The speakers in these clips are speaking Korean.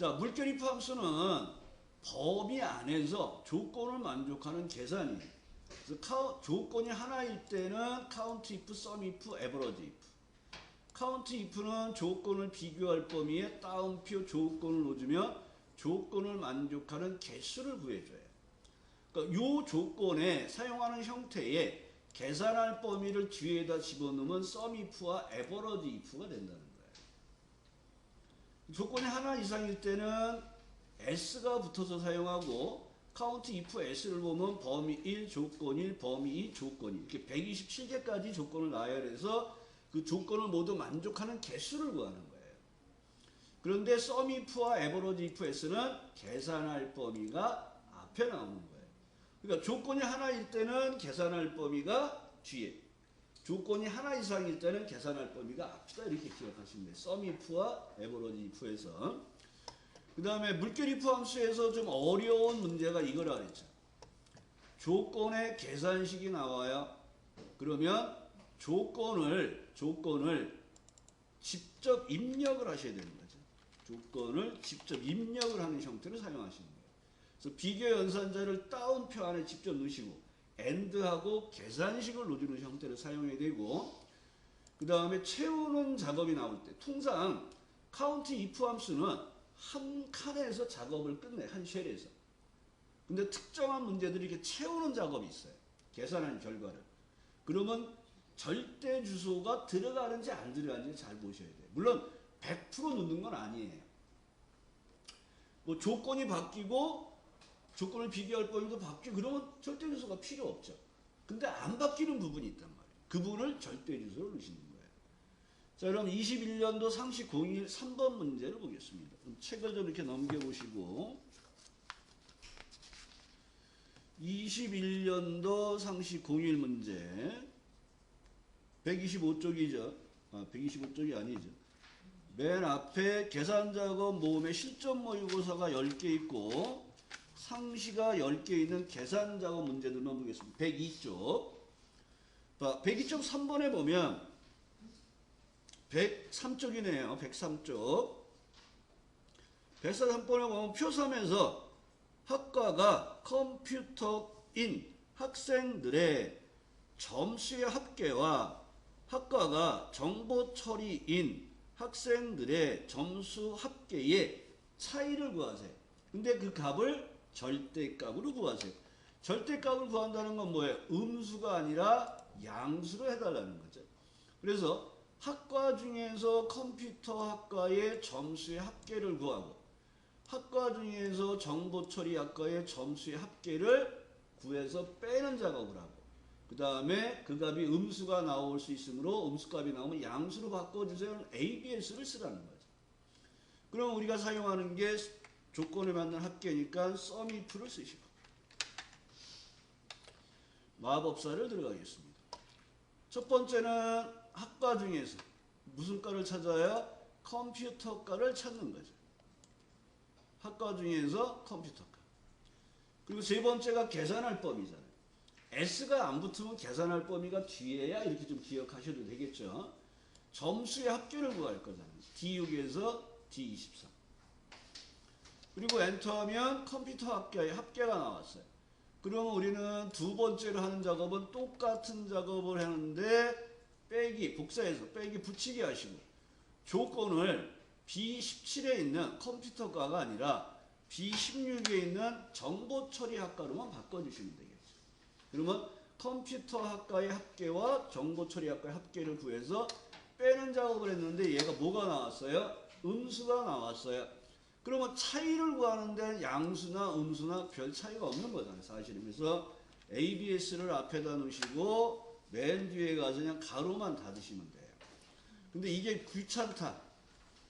자, 물결 함수는 범위 안에서 조건을 만족하는 계산이에요. 그래서 카우- 조건이 하나일 때는 count if, sum if, average if. count if는 조건을 비교할 범위에 따옴표 조건을 놓으면 조건을 만족하는 개수를 구해줘요. 그러니까 요 조건에 사용하는 형태의 계산할 범위를 뒤에다 집어넣으면 sum if와 average if가 된다는 거예요. 조건이 하나 이상일 때는 s가 붙어서 사용하고 count if s를 보면 범위 1, 조건 1, 범위 2, 조건 2 이렇게 127개까지 조건을 나열해서 그 조건을 모두 만족하는 개수를 구하는 거예요. 그런데 sum if와 average if s는 계산할 범위가 앞에 나오는 거예요. 그러니까 조건이 하나일 때는 계산할 범위가 뒤에 조건이 하나 이상일 때는 계산할 범위가 앞이다 이렇게 기억하시면 돼요. average if에서 그 다음에 물결 if 함수에서 좀 어려운 문제가 이거라 그랬죠. 조건의 계산식이 나와요. 그러면 조건을 조건을 직접 입력을 하셔야 되는 거죠. 조건을 직접 입력을 하는 형태를 사용하시는 거예요. 그래서 비교 연산자를 따옴표 안에 직접 넣으시고 AND하고 계산식을 넣어주는 형태를 사용해야 되고 그 다음에 채우는 작업이 나올 때 통상 카운트 if 함수는 한 칸에서 작업을 끝내 한 쉘에서. 근데 특정한 문제들이 이렇게 채우는 작업이 있어요. 계산한 결과를. 그러면 절대 주소가 들어가는지 안 들어가는지 잘 보셔야 돼요. 물론 100% 넣는 건 아니에요. 뭐 조건이 바뀌고 조건을 비교할 범위도 바뀌고 그러면 절대 주소가 필요 없죠. 근데 안 바뀌는 부분이 있단 말이에요. 그 부분을 절대 주소로 넣으시는 거예요. 자, 그럼 21년도 상시 01 3번 문제를 보겠습니다. 책을 좀 이렇게 넘겨보시고 21년도 상시 01 문제 125쪽이죠. 아, 125쪽이 아니죠. 맨 앞에 계산 작업 모음에 실전 모의고사가 10개 있고 상시가 10개 있는 계산 작업 문제들만 보겠습니다. 102쪽. 102쪽 3번에 보면 103쪽이네요. 103쪽. 103번에 보면 표3에서 학과가 컴퓨터인 학생들의 점수의 합계와 학과가 정보 처리인 학생들의 점수 합계의 차이를 구하세요. 근데 그 값을 절대값으로 구하세요. 절대값을 구한다는 건 뭐예요? 음수가 아니라 양수로 해달라는 거죠. 그래서 학과 중에서 컴퓨터 학과의 점수의 합계를 구하고 학과 중에서 정보처리 학과의 점수의 합계를 구해서 빼는 작업을 하고 그 다음에 그 값이 음수가 나올 수 있으므로 음수값이 나오면 양수로 바꿔주세요. ABS를 쓰라는 거죠. 그럼 우리가 사용하는 게 맞는 합계니까 sum if를 쓰시고 마법사를 들어가겠습니다. 첫 번째는 학과 중에서 무슨 과를 찾아요? 컴퓨터과를 찾는 거죠. 학과 중에서 컴퓨터과. 그리고 세 번째가 계산할 범위잖아요. S가 안 붙으면 계산할 범위가 뒤에야 이렇게 좀 기억하셔도 되겠죠. 점수의 합계를 구할 거잖아요. D6에서 D24. 그리고 엔터하면 컴퓨터 합계의 합계가 나왔어요. 그러면 우리는 두 번째로 하는 작업은 똑같은 작업을 하는데 빼기, 복사해서 빼기 붙이기 하시고 조건을 B17에 있는 컴퓨터과가 아니라 B16에 있는 정보처리학과로만 바꿔주시면 되겠죠. 그러면 컴퓨터 학과의 합계와 정보처리 학과의 합계를 구해서 빼는 작업을 했는데 얘가 뭐가 나왔어요? 음수가 나왔어요. 그러면 차이를 구하는데 양수나 음수나 별 차이가 없는 거잖아요. 사실은. 그래서 ABS를 앞에다 놓으시고 맨 뒤에 가서 그냥 가로만 닫으시면 돼요. 근데 이게 귀찮다.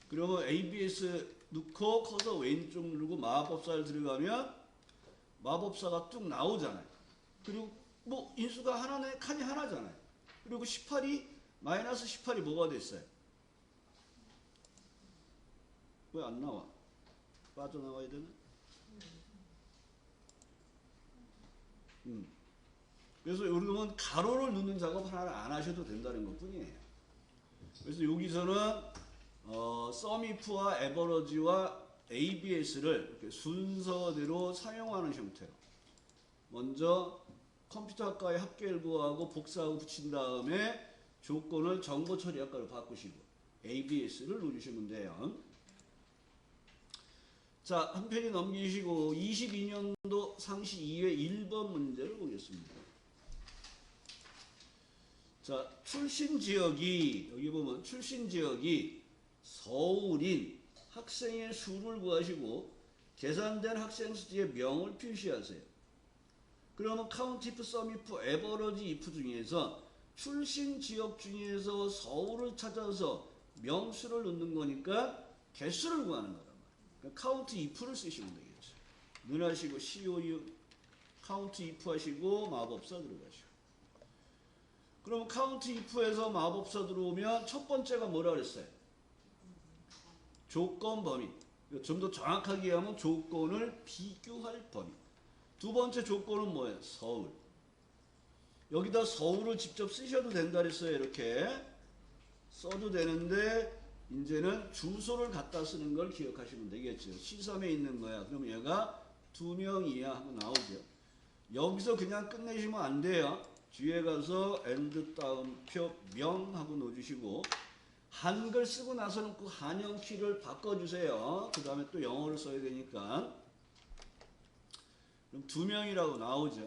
그러면 ABS 넣고 커서 왼쪽 누르고 마법사를 들어가면 마법사가 뚝 나오잖아요. 그리고 뭐 인수가 하나네 칸이 하나잖아요. 그리고 18이 마이너스 18이 뭐가 됐어요? 왜 안 나와? 빠져나와야 되나? 음. 그래서 여러분 가로를 넣는 작업 하나를 안 하셔도 된다는 것 뿐이에요. 그래서 여기서는 어, 썸이프와 에버러지와 ABS를 순서대로 사용하는 형태로 먼저 컴퓨터학과에 합계를 구하고 복사하고 붙인 다음에 조건을 정보 처리학과로 바꾸시고 ABS를 누르시면 돼요. 자, 한 페이지 넘기시고 22년도 상시 2회 1번 문제를 보겠습니다. 자, 출신 지역이 여기 보면 출신 지역이 서울인 학생의 수를 구하시고 계산된 학생 수지의 명을 표시하세요. 그러면 if, sum if, average if 중에서 출신 지역 중에서 서울을 찾아서 명수를 넣는 거니까 개수를 구하는 말이에요. 그러니까 카운트 if를 쓰시면 되겠죠. 눈하시고 COU 카운트 if 하시고 마법사 들어가시고 그럼 카운트 if에서 마법사 들어오면 첫 번째가 뭐라 그랬어요? 조건 범위. 좀 더 정확하게 하면 조건을 비교할 범위. 두 번째 조건은 뭐예요? 서울. 여기다 서울을 직접 쓰셔도 된다 그랬어요. 이렇게 써도 되는데 이제는 주소를 갖다 쓰는 걸 기억하시면 되겠죠. C3에 있는 거야. 그럼 얘가 두 명이야 하고 나오죠. 여기서 그냥 끝내시면 안 돼요. 뒤에 가서 엔드 따옴표 명 하고 넣어주시고 한글 쓰고 나서는 그 한영 키를 바꿔주세요. 그 다음에 또 영어를 써야 되니까. 그럼 두 명이라고 나오죠.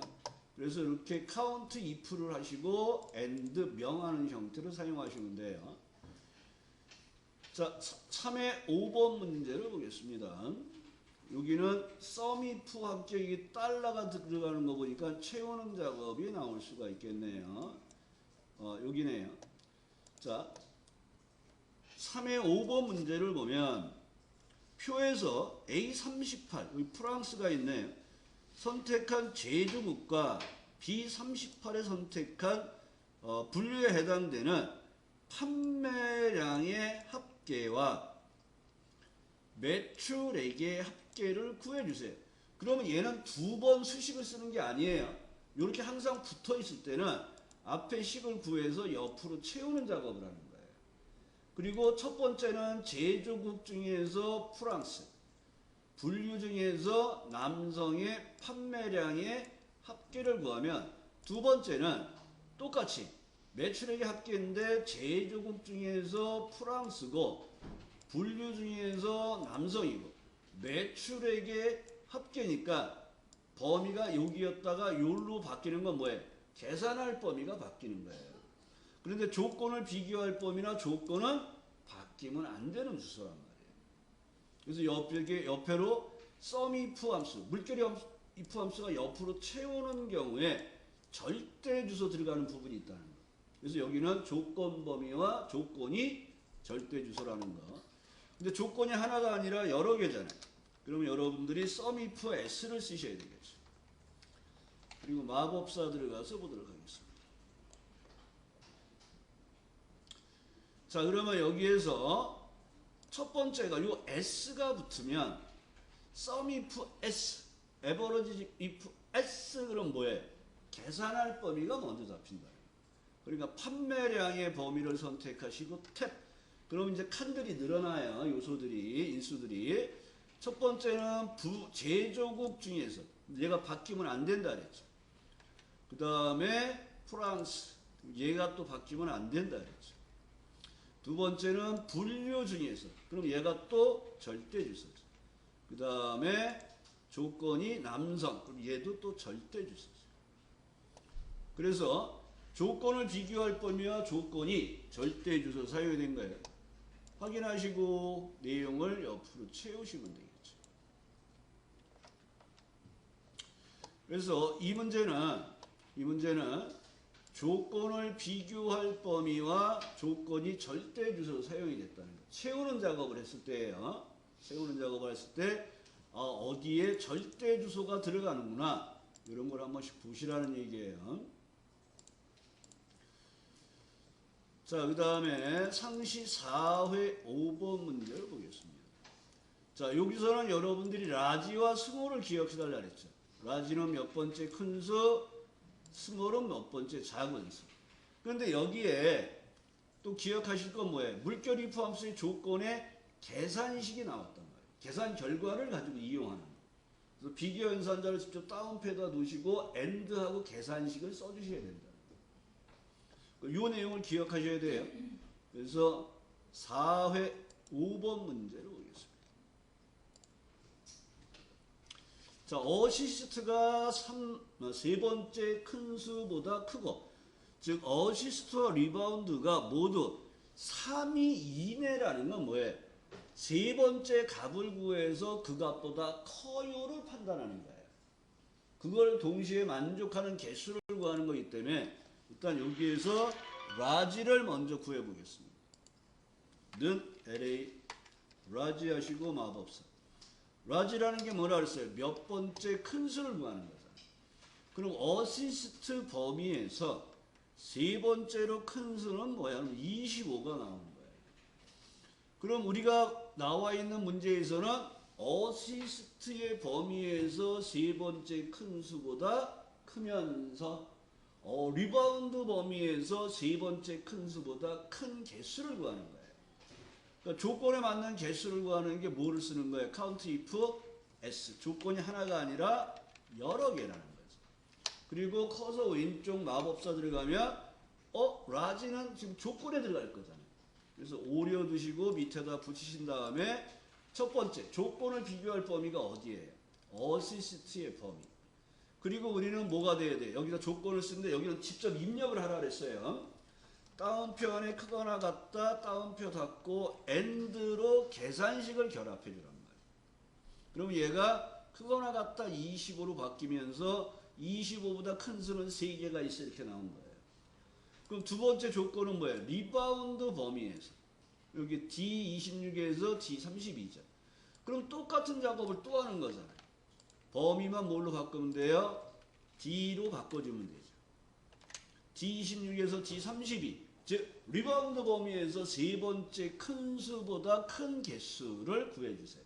그래서 이렇게 카운트 if를 하시고 and 명하는 형태로 사용하시면 돼요. 자, 3회 5번 문제를 보겠습니다. 여기는 함께 이게 달러가 들어가는 거 보니까 채우는 작업이 나올 수가 있겠네요. 어, 여기네요. 자, 3회 5번 문제를 보면 표에서 A38, 여기 프랑스가 있네요. 선택한 제주국과 B38에 선택한 어, 분류에 해당되는 판매량의 합 계와 매출액의 합계를 구해주세요. 그러면 얘는 두 번 수식을 쓰는 게 아니에요. 이렇게 항상 붙어 있을 때는 앞에 식을 구해서 옆으로 채우는 작업을 하는 거예요. 그리고 첫 번째는 제조국 중에서 프랑스, 분류 중에서 남성의 판매량의 합계를 구하면 두 번째는 똑같이 매출액의 합계인데 제조국 중에서 프랑스고 분류 중에서 남성이고 매출액의 합계니까 범위가 여기였다가 요로 바뀌는 건 뭐예요? 계산할 범위가 바뀌는 거예요. 그런데 조건을 비교할 범위나 조건은 바뀌면 안 되는 주소란 말이에요. 그래서 옆에, sum if 함수, 물결이 함수, if 함수가 옆으로 채우는 경우에 절대 주소 들어가는 부분이 있다는 거. 그래서 여기는 조건 범위와 조건이 절대 주소라는 거. 근데 조건이 하나가 아니라 여러 개잖아요. 그러면 여러분들이 sum if s를 쓰셔야 되겠죠. 그리고 마법사 들어가서 보도록 하겠습니다. 자, 그러면 여기에서 첫 번째가 요 s가 붙으면 sum if s, average if s 그럼 뭐예요? 계산할 범위가 먼저 잡힌다. 그러니까 판매량의 범위를 선택하시고 탭. 그럼 이제 칸들이 늘어나요. 요소들이, 인수들이. 첫 번째는 부, 제조국 중에서 얘가 바뀌면 안 된다 그랬죠. 그 다음에 프랑스. 얘가 또 바뀌면 안 된다 그랬죠. 두 번째는 분류 중에서. 그럼 얘가 또 절대 주소죠. 그 다음에 조건이 남성. 그럼 얘도 또 절대 주소죠. 그래서 조건을 비교할 범위와 조건이 절대 주소 사용된 거예요. 확인하시고 내용을 옆으로 채우시면 되겠죠. 그래서 이 문제는 이 문제는 조건을 비교할 범위와 조건이 절대 주소로 사용이 됐다는 거. 채우는 작업을 했을 때예요. 채우는 작업을 했을 때 어, 어디에 절대 주소가 들어가는구나 이런 걸 한 번씩 보시라는 얘기예요. 자, 그 다음에 상시 4회 5번 문제를 보겠습니다. 자, 여기서는 여러분들이 라지와 스몰을 기억해달라 그랬죠. 라지는 몇 번째 큰 수, 스몰은 몇 번째 작은 수. 그런데 여기에 또 기억하실 건 뭐예요? 물결이 포함수의 조건에 계산식이 나왔단 말이에요. 계산 결과를 가지고 이용하는 거. 그래서 비교 연산자를 직접 다운패드에 놓으시고 AND하고 계산식을 써주셔야 된다. 이 내용을 기억하셔야 돼요. 그래서 4회 5번 문제를 보겠습니다. 자, 어시스트가 3, 세 번째 큰 수보다 크고, 즉, 어시스트와 리바운드가 모두 3위 이내라는 건 뭐예요? 세 번째 값을 구해서 그 값보다 커요를 판단하는 거예요. 그걸 동시에 만족하는 개수를 구하는 거기 때문에 일단 여기에서 라지를 먼저 구해 보겠습니다. 는 LA 라지 하시고 마법사. 라지라는 게 뭐라 그랬어요? 몇 번째 큰 수를 구하는 거잖아요. 그럼 어시스트 범위에서 세 번째로 큰 수는 뭐야? 그럼 25가 나오는 거예요. 그럼 우리가 나와 있는 문제에서는 어시스트의 범위에서 세 번째 큰 수보다 크면서 어, 리바운드 범위에서 세 번째 큰 수보다 큰 개수를 구하는 거예요. 그러니까 조건에 맞는 개수를 구하는 게 뭐를 쓰는 거예요? 카운트 if s 조건이 하나가 아니라 여러 개라는 거죠. 그리고 커서 왼쪽 마법사 들어가면 어 라지는 지금 조건에 들어갈 거잖아요. 그래서 오려 두시고 밑에다 붙이신 다음에 첫 번째 조건을 비교할 범위가 어디예요? 어시스트의 범위. 그리고 우리는 뭐가 돼야 돼? 여기다 조건을 쓰는데 여기는 직접 입력을 하라 그랬어요. 다운표 안에 크거나 같다 다운표 닫고 end로 계산식을 결합해 주란 말이에요. 그럼 얘가 크거나 같다 25로 바뀌면서 25보다 큰 수는 3개가 있어 이렇게 나온 거예요. 그럼 두 번째 조건은 뭐예요? 리바운드 범위에서 여기 D26에서 D32죠. 그럼 똑같은 작업을 또 하는 거잖아요. 범위만 뭘로 바꾸면 돼요? D로 바꿔주면 되죠. D26에서 D32, 즉 리바운드 범위에서 세 번째 큰 수보다 큰 개수를 구해주세요.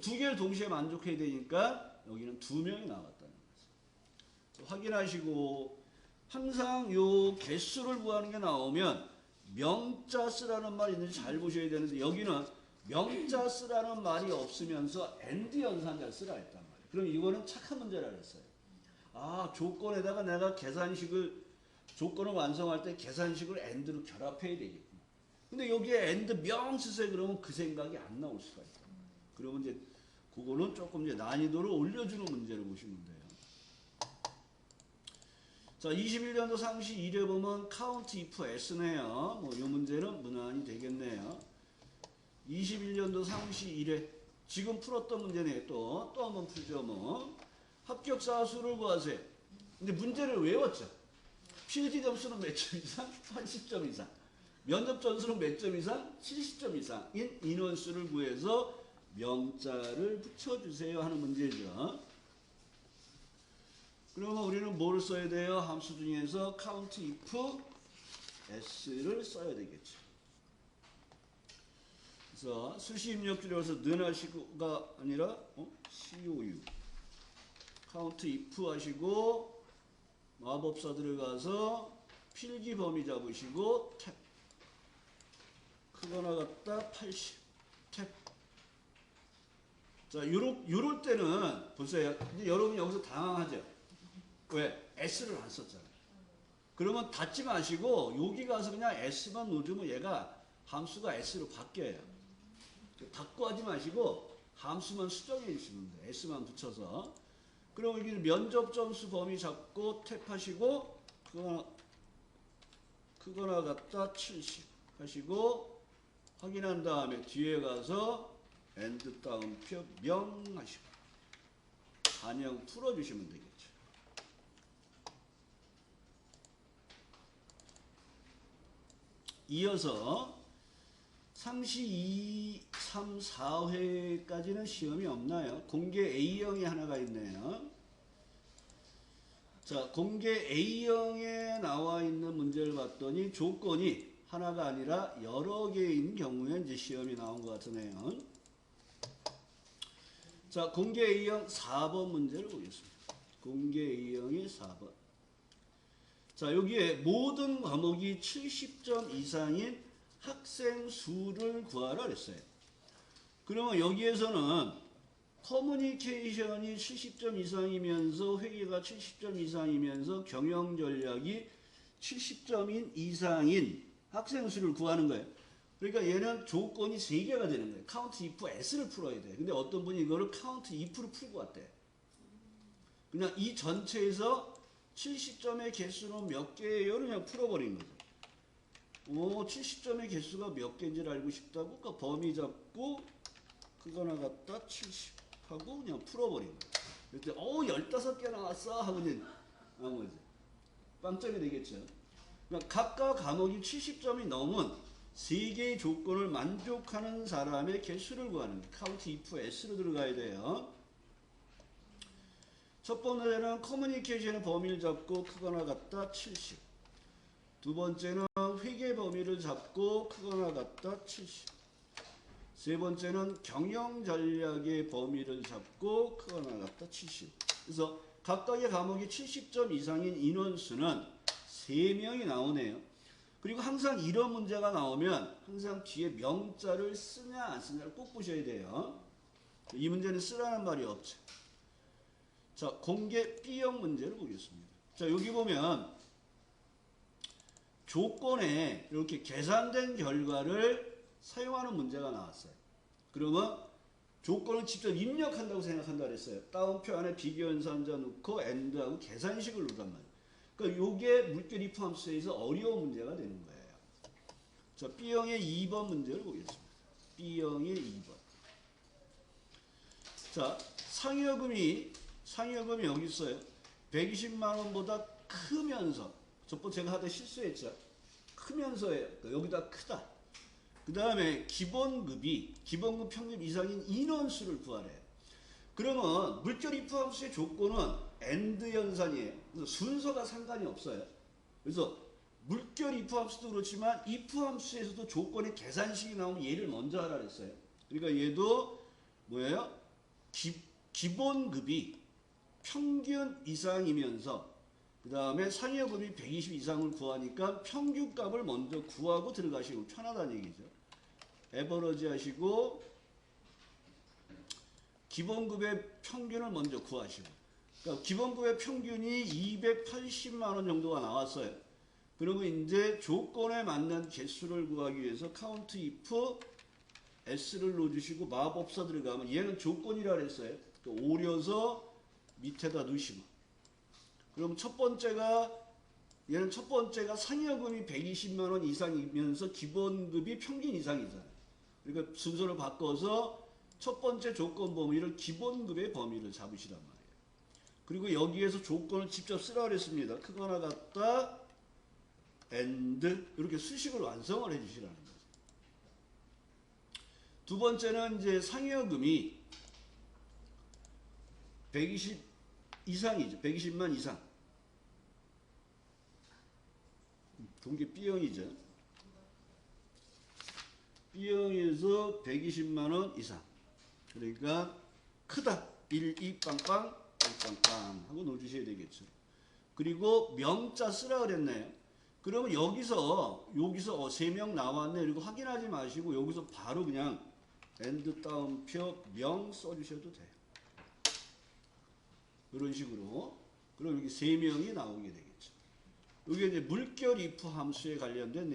두 개를 동시에 만족해야 되니까 여기는 두 명이 나왔다는 거죠. 확인하시고 항상 요 개수를 구하는 게 나오면 명자 쓰라는 말이 있는지 잘 보셔야 되는데 여기는 명자 쓰라는 말이 없으면서 엔드 연산자 쓰라 말이에요. 그럼 이거는 착한 문제라 그랬어요. 아 조건에다가 내가 계산식을 조건을 완성할 때 계산식을 엔드로 결합해야 되겠구나. 근데 여기에 엔드 명 쓰세요 그러면 그 생각이 안 나올 수가 있다. 그러면 이제 그거는 조금 이제 난이도를 올려주는 문제를 보시면 돼요. 자, 21년도 상시 1회 보면 카운트 if s네요. 뭐이 문제는 무난히 되겠네요. 21년도 상시 1회 지금 풀었던 문제네 또 또 한번 풀죠 뭐 합격사 수를 구하세요. 근데 문제를 외웠죠. PhD 점수는 몇 점 이상? 80점 이상. 면접 점수는 몇 점 이상? 70점 이상인 인원수를 구해서 명자를 붙여주세요 하는 문제죠. 그러면 우리는 뭐를 써야 돼요? 함수 중에서 count if s를 써야 되겠죠. 그래서 수시 입력 줄여서 는 하시고가 아니라 어? COU count if 하시고 마법사 들어가서 필기 범위 잡으시고 탭 크거나 같다 80 탭. 자, 요럴, 요럴 때는 보세요. 이제 여러분 여기서 당황하죠. 왜? S를 안 썼잖아요. 그러면 닫지 마시고 여기 가서 그냥 S만 넣어주면 얘가 함수가 S로 바뀌어요. 닫고 하지 마시고 함수만 수정해 주시면 돼요. S만 붙여서. 그럼 여기 면접 점수 범위 잡고 탭하시고 그거나 그거나 갖다 70 하시고 확인한 다음에 뒤에 가서 엔드 다운표 명 하시고 반영 풀어주시면 되겠죠. 이어서 상시 2, 3, 4회까지는 시험이 없나요? 공개 A형이 하나가 있네요. 자, 공개 A형에 나와 있는 문제를 봤더니 조건이 하나가 아니라 여러 개인 경우에 이제 시험이 나온 것 같으네요. 자, 공개 A형 4번 문제를 보겠습니다. 공개 A형이 4번. 자, 여기에 모든 과목이 70점 이상인 학생 수를 구하라 그랬어요. 그러면 여기에서는 커뮤니케이션이 70점 이상이면서 회계가 70점 이상이면서 경영 전략이 70점인 이상인 학생 수를 구하는 거예요. 그러니까 얘는 조건이 3개가 되는 거예요. 카운트 if s를 풀어야 돼. 근데 어떤 분이 이거를 카운트 if로 풀고 왔대. 그냥 이 전체에서 70점의 개수는 몇 개예요? 그냥 풀어버린 거죠. 오, 70점의 개수가 몇 개인지를 알고 싶다고? 그러니까 범위 잡고 그거나 갖다 70 하고 그냥 풀어버린. 그때 어 15개 나왔어 하고 이제 한 거지. 빵점이 되겠죠. 그러니까 각각 과목이 70점이 넘은 세 개의 조건을 만족하는 사람의 개수를 구하는. 카운트 if s로 들어가야 돼요. 첫 번째는 커뮤니케이션의 범위를 잡고 크거나 같다 70. 두 번째는 회계 범위를 잡고 크거나 같다 70. 세 번째는 경영 전략의 범위를 잡고 크거나 같다 70. 그래서 각각의 과목이 70점 이상인 인원수는 3명이 나오네요. 그리고 항상 이런 문제가 나오면 항상 뒤에 명자를 쓰냐 안 쓰냐를 꼭 보셔야 돼요. 이 문제는 쓰라는 말이 없죠. 자, 공개 B형 문제를 보겠습니다. 자, 여기 보면 조건에 이렇게 계산된 결과를 사용하는 문제가 나왔어요. 그러면 조건을 직접 입력한다고 생각한다 그랬어요. 다운표 안에 비교연산자 넣고 AND하고 계산식을 넣단 말이에요. 그러니까 요게 물결 if 함수에서 어려운 문제가 되는 거예요. 자, B형의 2번 문제를 보겠습니다. B형의 2번. 자, 상여금이 상여금이 여기 있어요. 120만 원보다 크면서 저번 제가 하다 실수했죠. 크면서예요. 그러니까 여기다 크다. 그 다음에 기본급이 기본급 평균 이상인 인원수를 구하래요. 그러면 물결 if 함수의 조건은 AND 연산이에요. 순서가 상관이 없어요. 그래서 물결 if 함수도 그렇지만 if 함수에서도 조건의 계산식이 나오면 얘를 먼저 하라 그랬어요. 그러니까 얘도 뭐예요? 기, 기본급이 평균 이상이면서 그 다음에 상여금이 120 이상을 구하니까 평균값을 먼저 구하고 들어가시고 편하다는 얘기죠. 에버러지 하시고 기본급의 평균을 먼저 구하시고 그러니까 기본급의 평균이 280만 원 정도가 나왔어요. 그리고 이제 조건에 맞는 개수를 구하기 위해서 카운트 if s를 넣어주시고 마법사 들어가면 얘는 조건이라 그랬어요. 또 오려서 밑에다 넣으시고 그럼 첫 번째가 얘는 첫 번째가 상여금이 120만 원 이상이면서 기본급이 평균 이상이잖아요. 그러니까 순서를 바꿔서 첫 번째 조건 범위를 기본급의 범위를 잡으시란 말이에요. 그리고 여기에서 조건을 직접 쓰라 그랬습니다. 크거나 같다 and 이렇게 수식을 완성을 해주시라는 거죠. 두 번째는 이제 상여금이 120 이상이죠. 120만 이상. 동계 B형이죠. B형에서 120만 원 이상. 그러니까 크다. 1, 2 빵빵, 1 빵빵 하고 넣어주셔야 되겠죠. 그리고 명자 쓰라 그랬네요. 그러면 여기서 여기서 어, 3명 나왔네. 그리고 확인하지 마시고 여기서 바로 그냥 엔드 따옴표 명 써주셔도 돼요. 이런 식으로. 그럼 여기 3명이 나오게 되겠죠. 이게 이제 물결 if 함수에 관련된